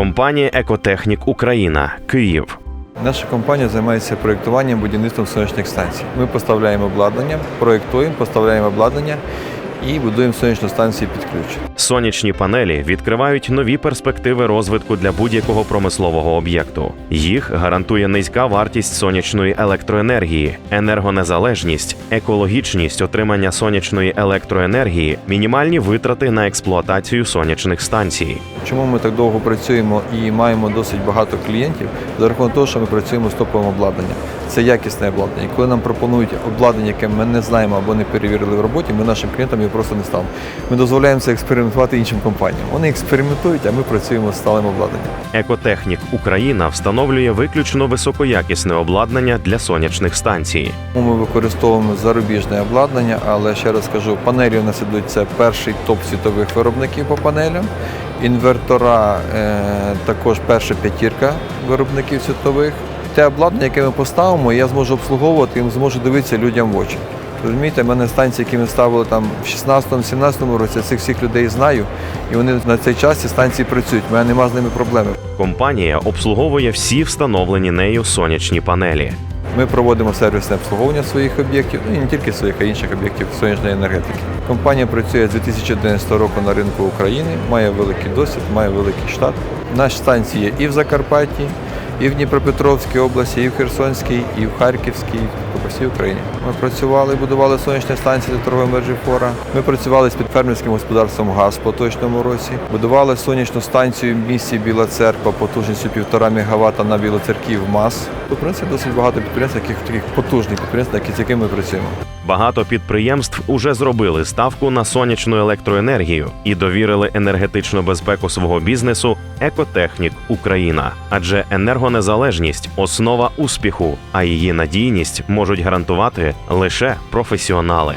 Компанія Екотехнік Україна, Київ. Наша компанія займається проєктуванням будівництвом сонячних станцій. Ми поставляємо обладнання, проєктуємо, поставляємо обладнання і будуємо сонячну станцію під ключ. Сонячні панелі відкривають нові перспективи розвитку для будь-якого промислового об'єкту. Їх гарантує низька вартість сонячної електроенергії, енергонезалежність, екологічність отримання сонячної електроенергії, мінімальні витрати на експлуатацію сонячних станцій. Чому ми так довго працюємо і маємо досить багато клієнтів? За рахунок того, що ми працюємо з топовим обладнанням. Це якісне обладнання. Коли нам пропонують обладнання, яке ми не знаємо або не перевірили в роботі, ми нашим клієнтам його просто не ставимо. Ми дозволяємо це експериментувати іншим компаніям. Вони експериментують, а ми працюємо з сталим обладнанням. Екотехнік Україна встановлює виключно високоякісне обладнання для сонячних станцій. Ми використовуємо зарубіжне обладнання, але ще раз кажу, панелі у нас ідуть це перший топ світових виробників по панелям. Інвертора е, також перша п'ятірка виробників світових. Те обладнання, яке ми поставимо, я зможу обслуговувати і зможу дивитися людям в очі. Розумієте, в мене станції, які ми ставили там в 16-17 році, я цих всіх людей знаю, і вони на цей час ці станції працюють. У мене немає з ними проблеми. Компанія обслуговує всі встановлені нею сонячні панелі. Ми проводимо сервісне обслуговування своїх об'єктів, ну і не тільки своїх, а інших об'єктів сонячної енергетики. Компанія працює з 2011 року на ринку України, має великий досвід, має великий штат. Наші станції є і в Закарпатті, і в Дніпропетровській області, і в Херсонській, і в Харківській, і по всій Україні. Ми працювали, будували сонячні станції для торгової мережі фора. Ми працювали з підфермерським господарством ГАЗ в поточному році. Будували сонячну станцію в місті Біла Церква потужністю 1,5 МВт на Білоцерків МАЗ. В принципі, досить багато підприємств, яких таких потужних підприємств, які- з якими ми працюємо. Багато підприємств уже зробили ставку на сонячну електроенергію і довірили енергетичну безпеку свого бізнесу Екотехнік Україна. Адже енергонезалежність основа успіху, а її надійність можуть гарантувати лише професіонали.